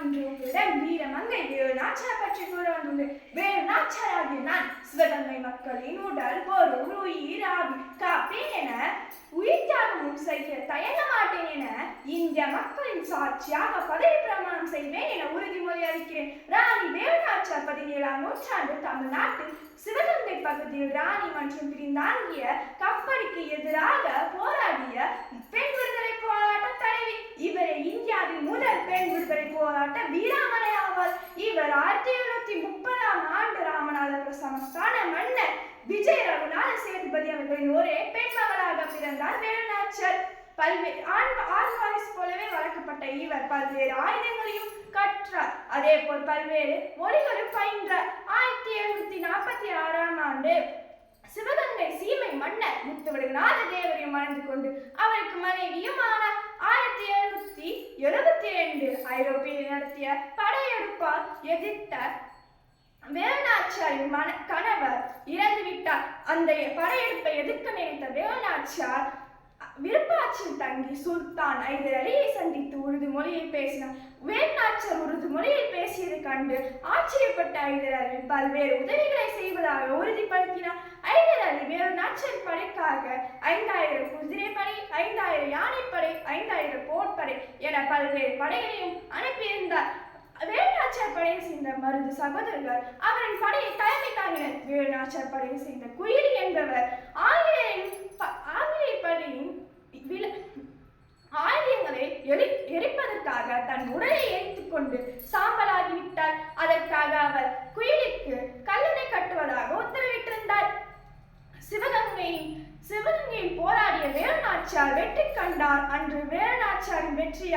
இன்று உங்களிடம் வீரமங்கை வேலுநாச்சியார் பற்றி கூற வந்துள்ளேன். வேலுநாச்சியாராகிய நான் சிவகங்கை மக்களின் உடல் பொருள் உயிர் ஆவி காப்பேன் என உயிர் தியாகமும் செய்ய தயங்க மாட்டேன் என இந்திய மக்களின் சாட்சியாக பதவி பிரமாணம் செய்வேன் என உறுதிமொழி அளிக்கிறேன். ராணி வேலுநாச்சார் பதினேழாம் நூற்றாண்டு தமிழ்நாட்டில் சிவகங்கை பகுதியில் ராணி மற்றும் பிரிந்தாங்கிய கப்பலுக்கு எதிராக போராடிய பெண் விடுதலை போராட்ட தலைவி இவரே இந்தியாவின் முதல் பெண் விடுதலை போராட்ட வீராங்கனை ஆவார். இவர் ஆயிரத்தி எழுநூத்தி முப்பதாம் ஆண்டு ராமநாதபுர சமஸ்தான மன்னர் விஜய ரகுநாத சேதுபதி அவர்களின் ஒரே பெண் மகளாக பிறந்தார் வேலுநாச்சர். பல்வேறு ஆண் ஆண் வாரிசு போலவே வளர்க்கப்பட்ட இவர் பல்வேறு ஆயுதங்களையும் கற்றார். அதே போல் பல்வேறு மொழிகளும் பயின்றார். ஆயிரத்தி எழுநூத்தி நாற்பத்தி ஆறாம் ஆண்டு சிவகங்கை சீமை மன்னர் முத்துவடுகநாத தேவரையும் மணந்து கொண்டு அவருக்கு மனைவியுமான ஆயிரத்தி எழுநூத்தி எழுபத்தி ரெண்டு ஐரோப்பியில் நடத்திய படையெடுப்பால் எதிர்த்த வேலுநாச்சியாரின் மன கணவர் இறந்துவிட்டார் அந்த படையெடுப்பை எதிர்க்க நினைத்த வேலுநாச்சியார் விருப்பாட்சியில் தங்கி சுல்தான் ஐதர் அலியை சந்தித்து உருது மொழியை பேசினார். வேலுநாச்சியார் உருது மொழியில் பேசியது கண்டு ஆச்சரியப்பட்ட ஐதர் அலி பல்வேறு உதவிகளை செய்வதாக உறுதிப்படுத்தினார் ஐதர் அலி வேலுநாச்சியார் படைக்காக ஐந்தாயிரம் குதிரைப்படை ஐந்தாயிரம் யானைப்படை ஐந்தாயிரம் போர்ப்படை என பல்வேறு படைகளையும் அனுப்பியிருந்தார். வேலுநாச்சியார் படையை சேர்ந்த மருது சகோதரர்கள் அவரின் படையை தலைமை தாங்கினர். வேலுநாச்சியார் படையை சேர்ந்த குயிலி என்பவர் ஆங்கிலேயரின் ஆங்கிலேய படையின் ஆயுதங்களை எரி எரிப்பதற்காக தன் உடலை எரித்துக் சாம்பல் சிவகங்கையில் வெற்றி கண்டார். அன்று வேலுநாச்சியாரின் வெற்றியால்